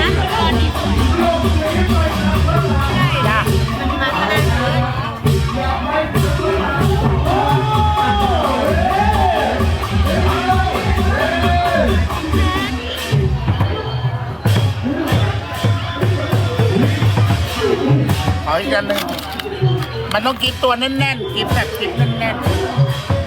นะตอนนี้สวยใช่จ้ามันมาขนาดนี้ขออีกอันหนึ่งมันต้องกิฟตัวแน่นๆกิฟแบบกิฟแน่นๆ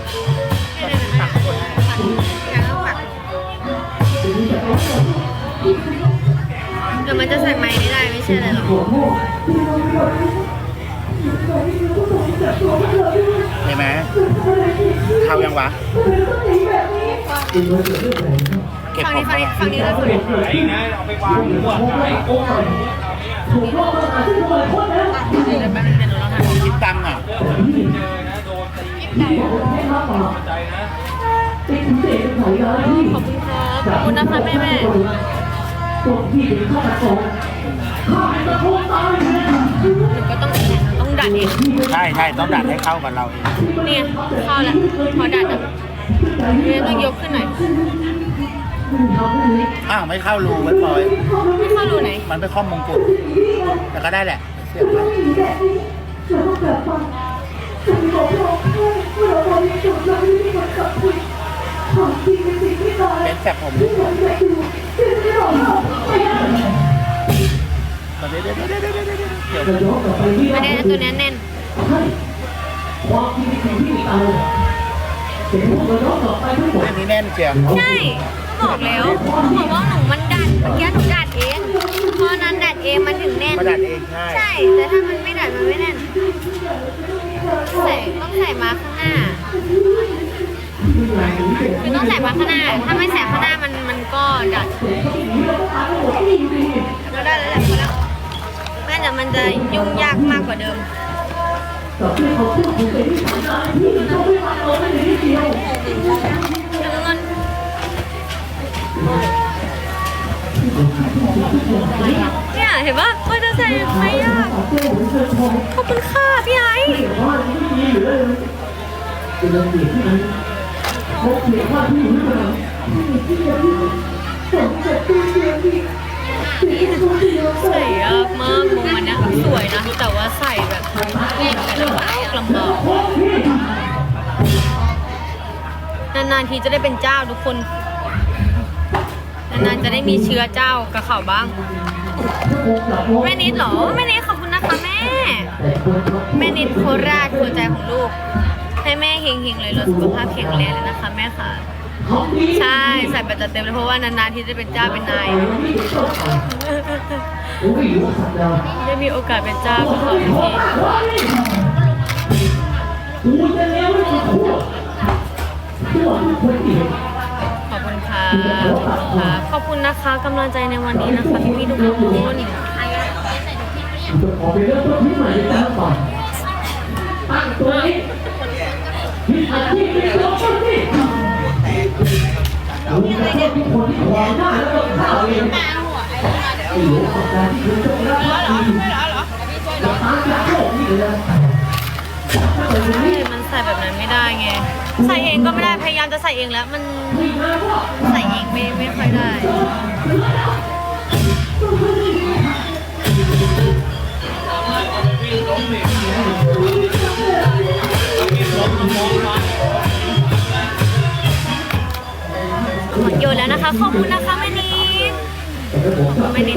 มันจะใส่ไม้ไม่ได้ไม่ใช่เลยหรอเห็นไหมเข้ายังวะ เก็บฝั่งผมนี้มาฝั่งนี้ฝั่งนี้ก็สวยขายอีกนะเอาไปวางหัวขายเดี๋ยวแป๊บนึงเดี๋ยวหนูลองทำคิดตังค์อะ เจอนะโดนตีใจนะ ขอบคุณครับขอบคุณนะคะแม่แม่ หนูก็ต้องต้องดัดเองใช่ใช่ต้องดัดให้เข้ากับเราเองเนี่ยเข้าแล้วพอดัดอะเนี่ยต้องยกขึ้นหน่อยอ้าวไม่เข้ารูไว้ปล่อย ไม่เข้ารูไหน มันไปข้อมมงกุฎแต่ก็ได้แหละเสียบไปเป็นแสบผมด้วย เดี๋ยวเดี๋ยวเดี๋ยวเดี๋ยวเดี๋ยวเดี๋ยวเดี๋ยวอันเนี้ยตัวเนี้ยแน่นอันนี้แน่นเชียวใช่ก็บอกแล้วบอกว่าหนูมันดัดเมื่อกี้หนูดัดเองพอนั้นดัดเองมันถึงแน่นมาดัดเองใช่ใช่แต่ถ้ามันไม่ดัดมันไม่แน่นใส่ต้องใส่มาข้างหน้าคือต้องใส่มาข้างหน้าถ้าไม่ใส่ข้างหน้ามันมันก็ดัด จะยุ่งยากมากกว่าเดิมแล้วมันเนี่ยเห็นปะว่าจะใส่ไม่ยากขอบคุณค่ะพี่ไอ้ ใส่แบบลำบากลำบากนานๆทีจะได้เป็นเจ้าทุกคน นานๆจะได้มีเชื้อเจ้ากับเขาบ้าง แม่นิดเหรอ แม่นิดขอบคุณนะคะแม่ แม่นิดโคราชหัวใจของลูก ให้แม่เฮงๆเลยเราสุขภาพแข็งแรงเลยนะคะแม่ค่ะ ใช่ ใส่แบบจัดเต็มเลยเพราะว่านานๆที่จะเป็นเจ้าเป็นนาย ได้มีโอกาสเป็นเจ้าก็ขอทีขอบคุณค่ะขอบคุณค่ะขอบคุณนะคะกำลังใจในวันนี้นะคะพี่พี่ทุกคนขอไปเริ่มต้นที่ใหม่ในต่ละฝั่งตั้งตัวนี้มีอาชีพเป็นตัวต้นที่เราจะต้องทุกคนที่ขวางหน้าแล้วก็ข้าวเอง หลวงสัปดาห์ที่คุณต้องรับผิดชอบเราตามจากโลกนี้เลยใช่มันใส่แบบนั้นไม่ได้ไง ใส่เองก็ไม่ได้ พยายามจะใส่เองแล้ว มันใส่เองไม่ไม่ค่อยได้หมดโยนแล้วนะคะ ขอบคุณนะคะแม่นิดแม่นิด